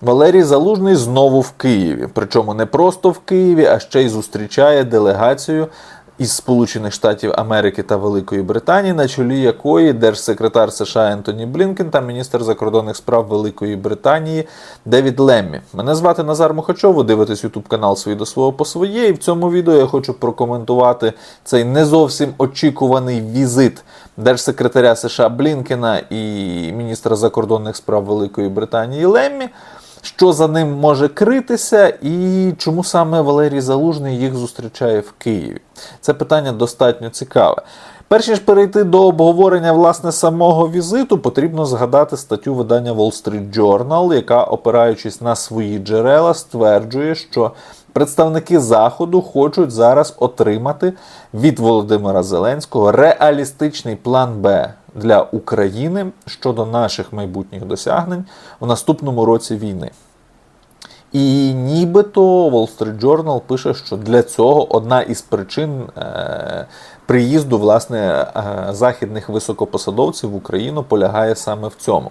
Валерій Залужний знову в Києві. Причому не просто в Києві, а ще й зустрічає делегацію із Сполучених Штатів Америки та Великої Британії, на чолі якої держсекретар США Ентоні Блінкен та міністр закордонних справ Великої Британії Девід Леммі. Мене звати Назар Мухачов, ви дивитесь Ютуб канал «Свій до свого по своє. І в цьому відео я хочу прокоментувати цей не зовсім очікуваний візит держсекретаря США Блінкена і міністра закордонних справ Великої Британії Леммі. Що за ним може критися, і чому саме Валерій Залужний їх зустрічає в Києві? Це питання достатньо цікаве. Перш ніж перейти до обговорення власне самого візиту, потрібно згадати статтю видання Wall Street Journal, яка, опираючись на свої джерела, стверджує, що представники Заходу хочуть зараз отримати від Володимира Зеленського реалістичний план Б для України щодо наших майбутніх досягнень в наступному році війни. І нібито Wall Street Journal пише, що для цього одна із причин е, приїзду власне е, західних високопосадовців в Україну полягає саме в цьому.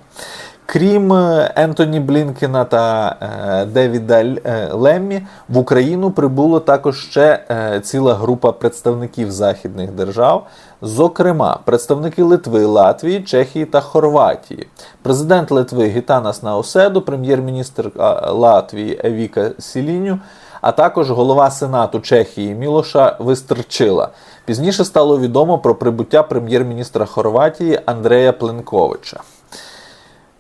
Крім е, Ентоні Блінкена та е, Девіда е, Леммі, в Україну прибуло також ще е, ціла група представників західних держав, зокрема представники Литви, Латвії, Чехії та Хорватії. Президент Литви Гітанас Наоседу, прем'єр-міністр Латвії Евіка Сіліню, а також голова Сенату Чехії Мілоша Вистрчила. Пізніше стало відомо про прибуття прем'єр-міністра Хорватії Андрея Пленковича.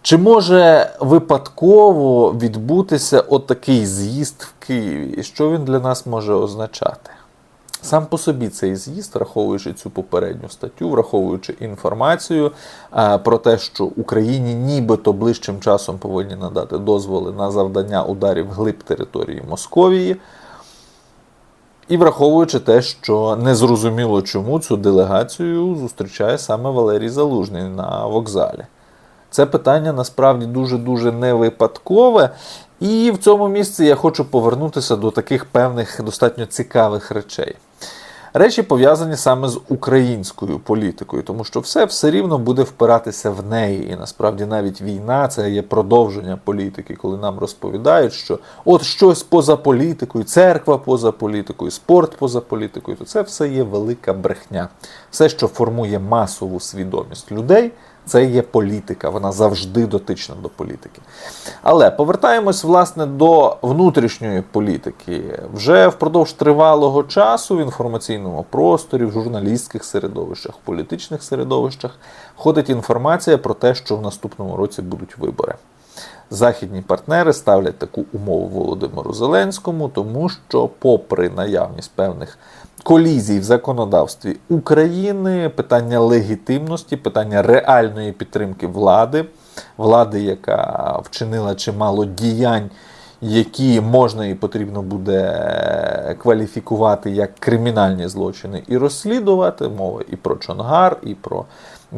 Чи може випадково відбутися отакий з'їзд в Києві? І що він для нас може означати? Сам по собі цей з'їзд, враховуючи цю попередню статтю, враховуючи інформацію е, про те, що Україні нібито ближчим часом повинні надати дозволи на завдання ударів глиб території Московії, і враховуючи те, що незрозуміло чому цю делегацію зустрічає саме Валерій Залужний на вокзалі. Це питання насправді дуже-дуже не випадкове. І в цьому місці я хочу повернутися до таких певних достатньо цікавих речей. Речі пов'язані саме з українською політикою, тому що все все рівно буде впиратися в неї. І насправді навіть війна це є продовження політики, коли нам розповідають, що от щось поза політикою, церква поза політикою, спорт поза політикою, то це все є велика брехня. Все, що формує масову свідомість людей, це є політика, вона завжди дотична до політики. Але повертаємось власне до внутрішньої політики. Вже впродовж тривалого часу в інформаційному просторі, в журналістських середовищах, в політичних середовищах ходить інформація про те, що в наступному році будуть вибори. Західні партнери ставлять таку умову Володимиру Зеленському, тому що, попри наявність певних колізій в законодавстві України, питання легітимності, питання реальної підтримки влади, влади, яка вчинила чимало діянь, які можна і потрібно буде кваліфікувати як кримінальні злочини і розслідувати. Мова і про Чонгар, і про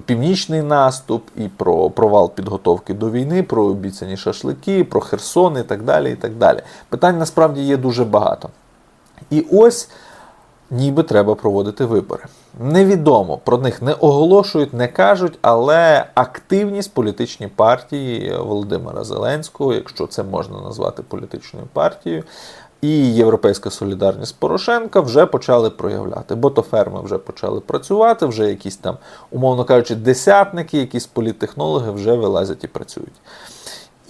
північний наступ, і про провал підготовки до війни, про обіцяні шашлики, про Херсон і так далі. і так далі. Питань насправді є дуже багато. І ось ніби треба проводити вибори. Невідомо про них не оголошують, не кажуть, але активність політичні партії Володимира Зеленського, якщо це можна назвати політичною партією, і Європейська солідарність Порошенка вже почали проявляти. Ботоферми вже почали працювати, вже якісь там, умовно кажучи, десятники, якісь політтехнологи вже вилазять і працюють.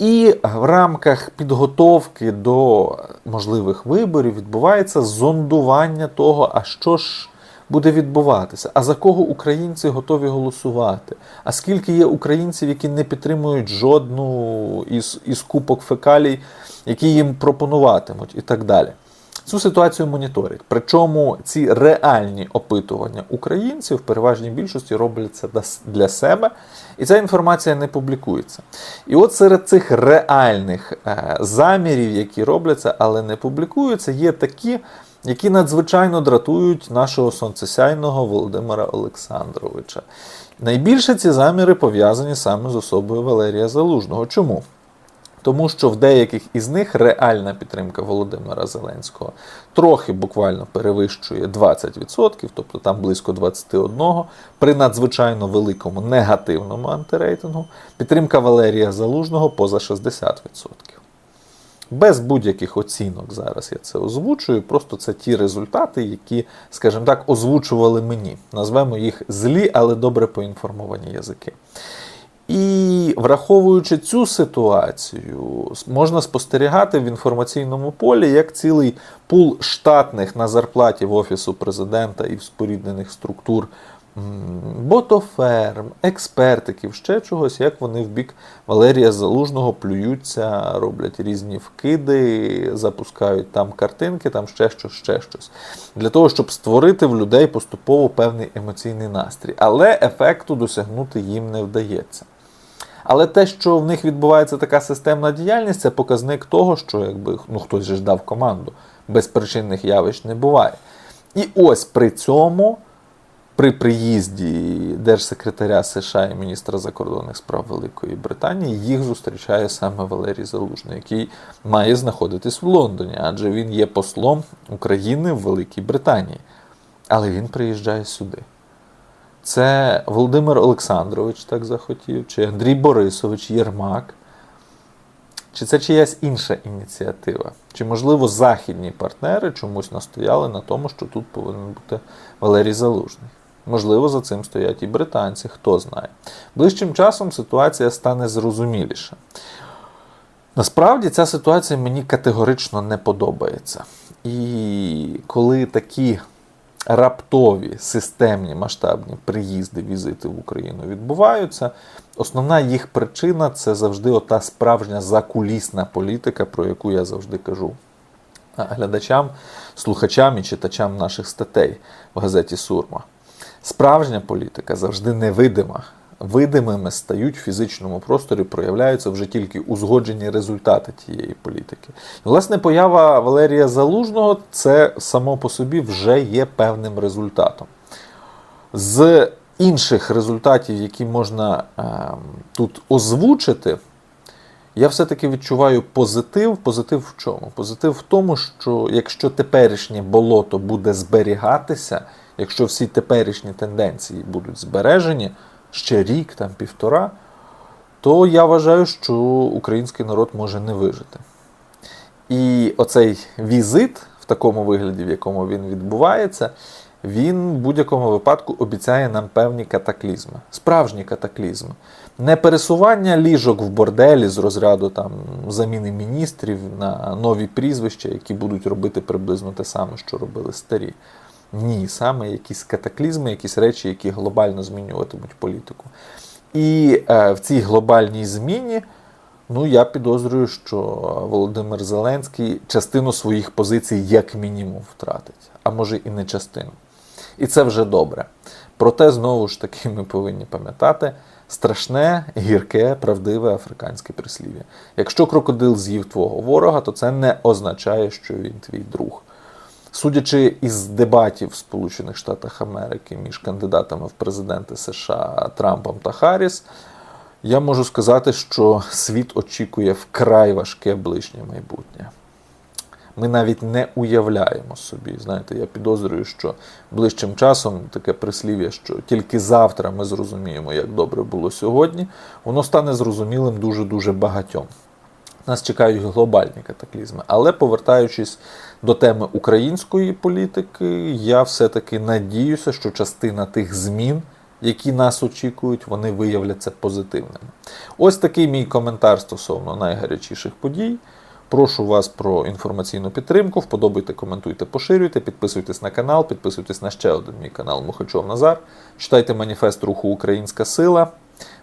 І в рамках підготовки до можливих виборів відбувається зондування того, а що ж буде відбуватися, а за кого українці готові голосувати. А скільки є українців, які не підтримують жодну із, із купок фекалій, які їм пропонуватимуть, і так далі. Цю ситуацію моніторять. Причому ці реальні опитування українців в переважній більшості робляться для себе, і ця інформація не публікується. І от серед цих реальних е, замірів, які робляться, але не публікуються, є такі, які надзвичайно дратують нашого сонцесяйного Володимира Олександровича. Найбільше ці заміри пов'язані саме з особою Валерія Залужного. Чому? Тому що в деяких із них реальна підтримка Володимира Зеленського трохи буквально перевищує 20%, тобто там близько 21%, при надзвичайно великому негативному антирейтингу. Підтримка Валерія Залужного поза 60%. Без будь-яких оцінок зараз я це озвучую. Просто це ті результати, які, скажімо так, озвучували мені. Назвемо їх злі, але добре поінформовані язики. І враховуючи цю ситуацію, можна спостерігати в інформаційному полі, як цілий пул штатних на зарплаті в Офісу президента і в споріднених структур ботоферм, експертиків, ще чогось, як вони в бік Валерія Залужного плюються, роблять різні вкиди, запускають там картинки, там ще щось, ще щось. Для того, щоб створити в людей поступово певний емоційний настрій. Але ефекту досягнути їм не вдається. Але те, що в них відбувається така системна діяльність, це показник того, що якби ну хтось же ж дав команду, безпричинних явищ не буває. І ось при цьому, при приїзді держсекретаря США і міністра закордонних справ Великої Британії, їх зустрічає саме Валерій Залужний, який має знаходитись в Лондоні, адже він є послом України в Великій Британії. Але він приїжджає сюди. Це Володимир Олександрович так захотів, чи Андрій Борисович Єрмак, чи це чиясь інша ініціатива? Чи, можливо, західні партнери чомусь настояли на тому, що тут повинен бути Валерій Залужний? Можливо, за цим стоять і британці, хто знає. Ближчим часом ситуація стане зрозуміліша. Насправді ця ситуація мені категорично не подобається. І коли такі раптові системні масштабні приїзди, візити в Україну відбуваються. Основна їх причина це завжди ота справжня закулісна політика, про яку я завжди кажу глядачам, слухачам і читачам наших статей в газеті Сурма. Справжня політика завжди невидима. Видимими стають в фізичному просторі, проявляються вже тільки узгоджені результати тієї політики. Власне, поява Валерія Залужного це само по собі вже є певним результатом. З інших результатів, які можна е, тут озвучити, я все-таки відчуваю позитив. Позитив в чому? Позитив в тому, що якщо теперішнє болото буде зберігатися, якщо всі теперішні тенденції будуть збережені, ще рік, там півтора, то я вважаю, що український народ може не вижити. І оцей візит в такому вигляді, в якому він відбувається, він в будь-якому випадку обіцяє нам певні катаклізми, справжні катаклізми. Не пересування ліжок в борделі з розряду там заміни міністрів на нові прізвища, які будуть робити приблизно те саме, що робили старі. Ні, саме якісь катаклізми, якісь речі, які глобально змінюватимуть політику. І е, в цій глобальній зміні, ну я підозрюю, що Володимир Зеленський частину своїх позицій, як мінімум, втратить, а може і не частину. І це вже добре. Проте, знову ж таки, ми повинні пам'ятати страшне, гірке, правдиве африканське прислів'я. Якщо крокодил з'їв твого ворога, то це не означає, що він твій друг. Судячи із дебатів в Сполучених Штатах Америки між кандидатами в президенти США Трампом та Харріс, я можу сказати, що світ очікує вкрай важке ближнє майбутнє. Ми навіть не уявляємо собі. Знаєте, я підозрюю, що ближчим часом таке прислів'я, що тільки завтра ми зрозуміємо, як добре було сьогодні, воно стане зрозумілим дуже-дуже багатьом. Нас чекають глобальні катаклізми. Але повертаючись до теми української політики, я все-таки надіюся, що частина тих змін, які нас очікують, вони виявляться позитивними. Ось такий мій коментар стосовно найгарячіших подій. Прошу вас про інформаційну підтримку. Вподобайте, коментуйте, поширюйте, підписуйтесь на канал, підписуйтесь на ще один мій канал Мухачов Назар. Читайте маніфест руху Українська Сила.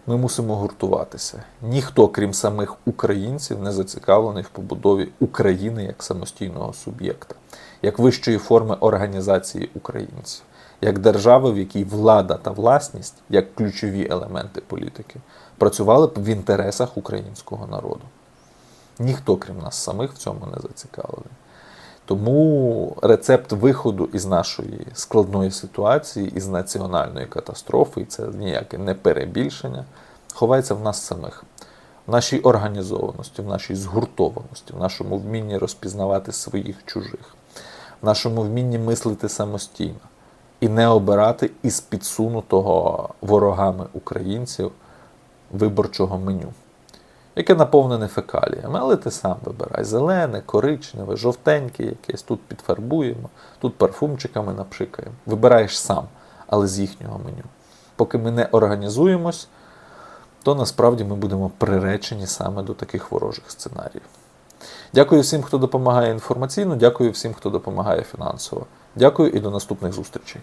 Ми мусимо гуртуватися. Ніхто, крім самих українців, не зацікавлений в побудові України як самостійного суб'єкта, як вищої форми організації українців, як держави, в якій влада та власність, як ключові елементи політики, працювали б в інтересах українського народу. Ніхто, крім нас самих, в цьому не зацікавлений. Тому рецепт виходу із нашої складної ситуації, із національної катастрофи, і це ніяке не перебільшення, ховається в нас самих, в нашій організованості, в нашій згуртованості, в нашому вмінні розпізнавати своїх чужих, в нашому вмінні мислити самостійно і не обирати із підсунутого ворогами українців виборчого меню. Яке наповнене фекаліями, але ти сам вибирай. Зелене, коричневе, жовтеньке якесь, тут підфарбуємо, тут парфумчиками напшикаємо. Вибираєш сам, але з їхнього меню. Поки ми не організуємось, то насправді ми будемо приречені саме до таких ворожих сценаріїв. Дякую всім, хто допомагає інформаційно, дякую всім, хто допомагає фінансово. Дякую і до наступних зустрічей.